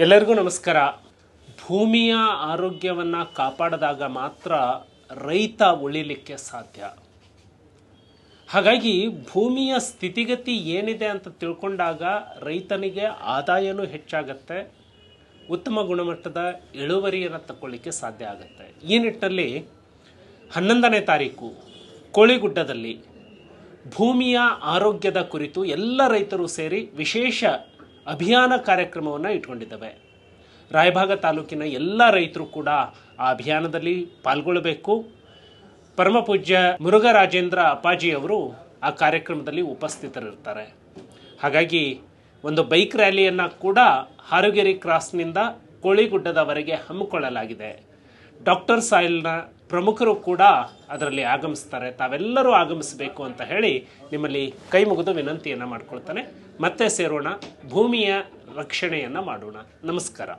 ಎಲ್ಲರಿಗೂ ನಮಸ್ಕಾರ. ಭೂಮಿಯ ಆರೋಗ್ಯವನ್ನು ಕಾಪಾಡಿದಾಗ ಮಾತ್ರ ರೈತ ಉಳಿಲಿಕ್ಕೆ ಸಾಧ್ಯ. ಹಾಗಾಗಿ ಭೂಮಿಯ ಸ್ಥಿತಿಗತಿ ಏನಿದೆ ಅಂತ ತಿಳ್ಕೊಂಡಾಗ ರೈತನಿಗೆ ಆದಾಯನೂ ಹೆಚ್ಚಾಗತ್ತೆ. ಉತ್ತಮ ಗುಣಮಟ್ಟದ ಇಳುವರಿಯನ್ನು ತಗೊಳ್ಳಿಕ್ಕೆ ಸಾಧ್ಯ ಆಗುತ್ತೆ. ಈ ನಿಟ್ಟಿನಲ್ಲಿ ಹನ್ನೊಂದನೇ ತಾರೀಕು, ಕೋಳಿಗುಡ್ಡದಲ್ಲಿ ಭೂಮಿಯ ಆರೋಗ್ಯದ ಕುರಿತು ಎಲ್ಲ ರೈತರು ಸೇರಿ ವಿಶೇಷ ಅಭಿಯಾನ ಕಾರ್ಯಕ್ರಮವನ್ನು ಇಟ್ಕೊಂಡಿದ್ದಾವೆ. ರಾಯಭಾಗ ತಾಲೂಕಿನ ಎಲ್ಲ ರೈತರು ಕೂಡ ಆ ಅಭಿಯಾನದಲ್ಲಿ ಪಾಲ್ಗೊಳ್ಳಬೇಕು. ಪರಮಪೂಜ್ಯ ಮುರುಘರಾಜೇಂದ್ರ ಅಪ್ಪಾಜಿಯವರು ಆ ಕಾರ್ಯಕ್ರಮದಲ್ಲಿ ಉಪಸ್ಥಿತರಿರ್ತಾರೆ. ಹಾಗಾಗಿ ಒಂದು ಬೈಕ್ ರ್ಯಾಲಿಯನ್ನು ಕೂಡ ಹಾರುಗೆರೆ ಕ್ರಾಸ್ನಿಂದ ಕೋಳಿಗುಡ್ಡದವರೆಗೆ ಹಮ್ಮಿಕೊಳ್ಳಲಾಗಿದೆ. ಡಾಕ್ಟರ್ ಸಾಯಿಲ್ನ ಪ್ರಮುಖರು ಕೂಡ ಅದರಲ್ಲಿ ಆಗಮಿಸ್ತಾರೆ. ತಾವೆಲ್ಲರೂ ಆಗಮಿಸಬೇಕು ಅಂತ ಹೇಳಿ ನಿಮ್ಮಲ್ಲಿ ಕೈ ಮುಗಿದು ವಿನಂತಿಯನ್ನು ಮಾಡ್ಕೊಳ್ತಾನೆ. ಮತ್ತೆ ಸೇರೋಣ. ಭೂಮಿಯ ರಕ್ಷಣೆಯನ್ನು ಮಾಡೋಣ. ನಮಸ್ಕಾರ.